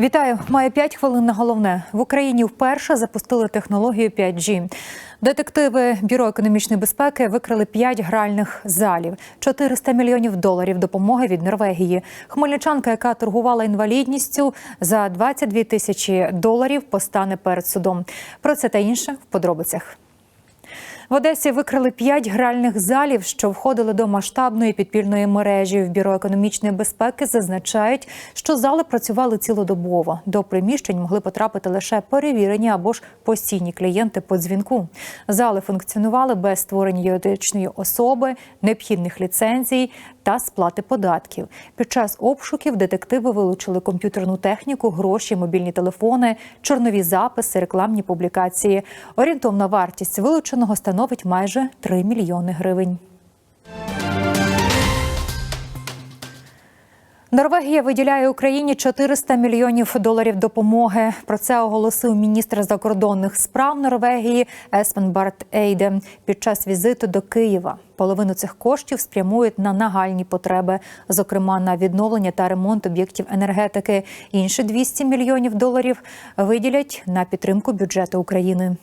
Вітаю, маю 5 хвилин на головне. В Україні вперше запустили технологію 5G. Детективи бюро економічної безпеки викрили 5 гральних залів, 400 мільйонів доларів допомоги від Норвегії. Хмельничанка, яка торгувала інвалідністю за 22 тисячі доларів, постане перед судом. Про це та інше в подробицях. В Одесі викрили п'ять гральних залів, що входили до масштабної підпільної мережі. В бюро економічної безпеки зазначають, що зали працювали цілодобово. До приміщень могли потрапити лише перевірені або ж постійні клієнти по дзвінку. Зали функціонували без створення юридичної особи, необхідних ліцензій та сплати податків. Під час обшуків детективи вилучили комп'ютерну техніку, гроші, мобільні телефони, чорнові записи, рекламні публікації. Орієнтовна вартість вилученого становить майже 3 мільйони гривень. Норвегія виділяє Україні 400 мільйонів доларів допомоги. Про це оголосив міністр закордонних справ Норвегії Есвен Барт Ейде під час візиту до Києва. Половину цих коштів спрямують на нагальні потреби, зокрема на відновлення та ремонт об'єктів енергетики. Інші 200 мільйонів доларів виділять на підтримку бюджету України.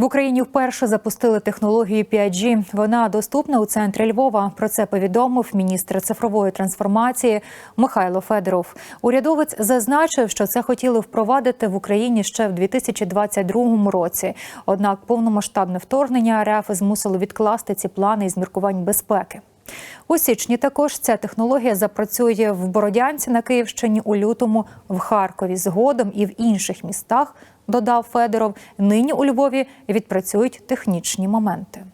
В Україні вперше запустили технологію 5G. Вона доступна у центрі Львова. Про це повідомив міністр цифрової трансформації Михайло Федоров. Урядовець зазначив, що це хотіли впровадити в Україні ще в 2022 році. Однак повномасштабне вторгнення РФ змусило відкласти ці плани із міркувань безпеки. У січні також ця технологія запрацює в Бородянці на Київщині у лютому, в Харкові згодом і в інших містах. Додав Федоров. Нині у Львові відпрацюють технічні моменти.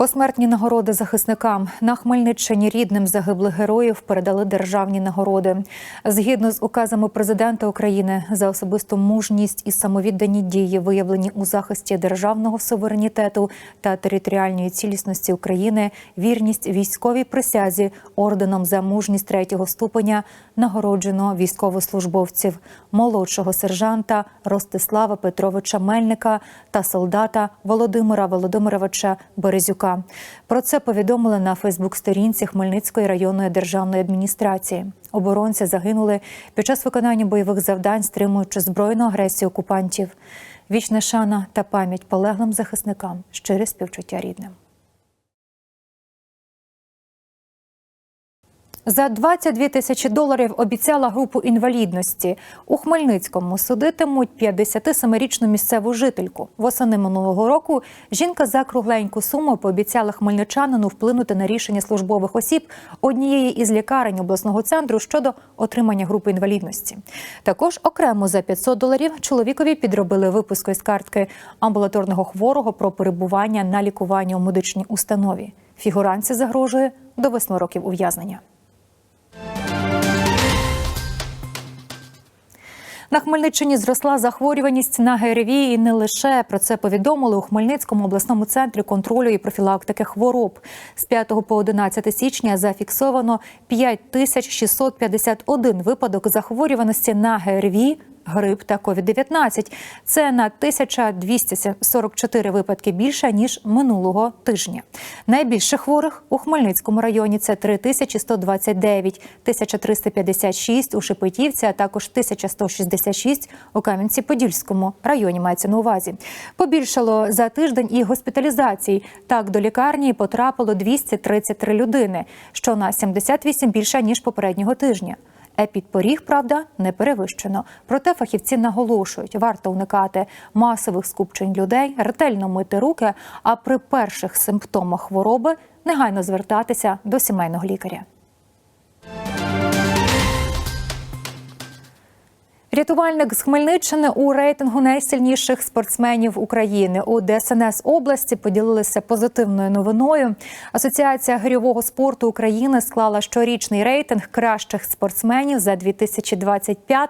Посмертні нагороди захисникам на Хмельниччині рідним загиблих героїв передали державні нагороди. Згідно з указами президента України за особисту мужність і самовіддані дії, виявлені у захисті державного суверенітету та територіальної цілісності України, вірність військовій присязі орденом за мужність третього ступеня нагороджено військовослужбовців молодшого сержанта Ростислава Петровича Мельника та солдата Володимира Володимировича Березюка. Про це повідомили на Фейсбук-сторінці Хмельницької районної державної адміністрації. Оборонці загинули під час виконання бойових завдань, стримуючи збройну агресію окупантів. Вічна шана та пам'ять полеглим захисникам, щире співчуття рідним. За 22 тисячі доларів обіцяла групу інвалідності. У Хмельницькому судитимуть 57-річну місцеву жительку. Восени минулого року жінка за кругленьку суму пообіцяла хмельничанину вплинути на рішення службових осіб однієї із лікарень обласного центру щодо отримання групи інвалідності. Також окремо за 500 доларів чоловікові підробили випуску із картки амбулаторного хворого про перебування на лікуванні у медичній установі. Фігуранці загрожує до 8 років ув'язнення. На Хмельниччині зросла захворюваність на ГРВІ і не лише про це повідомили у Хмельницькому обласному центрі контролю і профілактики хвороб. З 5 по 11 січня зафіксовано 5651 випадок захворюваності на ГРВІ, грип та COVID-19. Це на 1244 випадки більше ніж минулого тижня. Найбільше хворих у Хмельницькому районі це 3129, 1356 у Шепетівці, а також 1166 у Кам'янці-Подільському районі. Мається на увазі. Побільшало за тиждень і госпіталізацій. Так до лікарні потрапило 233 людини, що на 78 більше ніж попереднього тижня. Епідпоріг, правда, не перевищено. Проте фахівці наголошують, варто уникати масових скупчень людей, ретельно мити руки, а при перших симптомах хвороби негайно звертатися до сімейного лікаря. Рятувальник з Хмельниччини у рейтингу найсильніших спортсменів України у ДСНС області поділилися позитивною новиною. Асоціація гирьового спорту України склала щорічний рейтинг кращих спортсменів за 2025,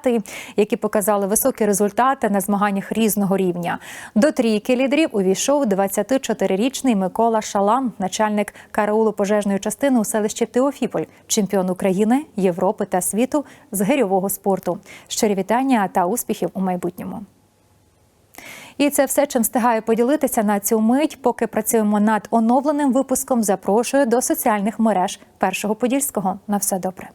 які показали високі результати на змаганнях різного рівня. До трійки лідерів увійшов 24-річний Микола Шалам, начальник караулу пожежної частини у селищі Теофіполь, чемпіон України, Європи та світу з гирьового спорту. Щирі вітання та успіхів у майбутньому. І це все, чим встигаю поділитися на цю мить. Поки працюємо над оновленим випуском. Запрошую до соціальних мереж першого подільського. На все добре.